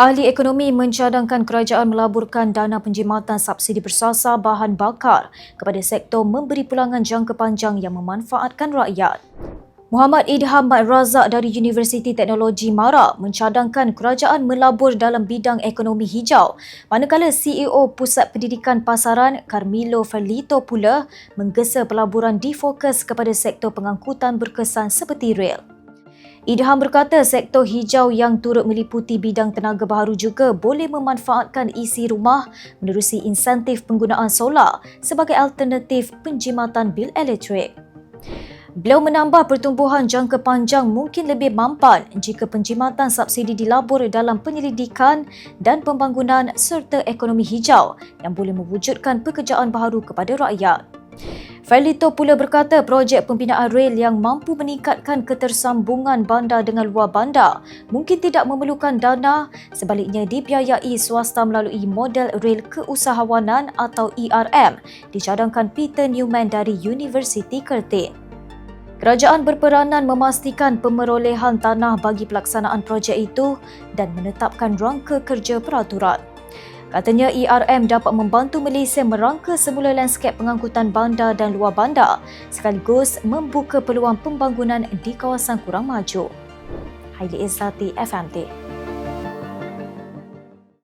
Ahli ekonomi mencadangkan kerajaan melaburkan dana penjimatan subsidi bersasar bahan bakar kepada sektor memberi pulangan jangka panjang yang memanfaatkan rakyat. Muhammad Idham Mat Razak dari Universiti Teknologi Mara mencadangkan kerajaan melabur dalam bidang ekonomi hijau manakala CEO Pusat Pendidikan Pasaran Carmelo Ferlito pula menggesa pelaburan difokus kepada sektor pengangkutan berkesan seperti rel. Idham berkata sektor hijau yang turut meliputi bidang tenaga baharu juga boleh memanfaatkan isi rumah menerusi insentif penggunaan solar sebagai alternatif penjimatan bil elektrik. Beliau menambah pertumbuhan jangka panjang mungkin lebih mampan jika penjimatan subsidi dilabur dalam penyelidikan dan pembangunan serta ekonomi hijau yang boleh mewujudkan pekerjaan baharu kepada rakyat. Felito pula berkata projek pembinaan rel yang mampu meningkatkan ketersambungan bandar dengan luar bandar mungkin tidak memerlukan dana sebaliknya dibiayai swasta melalui model rel keusahawanan atau ERM dicadangkan Peter Newman dari Universiti Kertin. Kerajaan berperanan memastikan pemerolehan tanah bagi pelaksanaan projek itu dan menetapkan rangka kerja peraturan. Katanya ERM dapat membantu Malaysia merangka semula lanskap pengangkutan bandar dan luar bandar sekaligus membuka peluang pembangunan di kawasan kurang maju. Haili Izzati, FMT.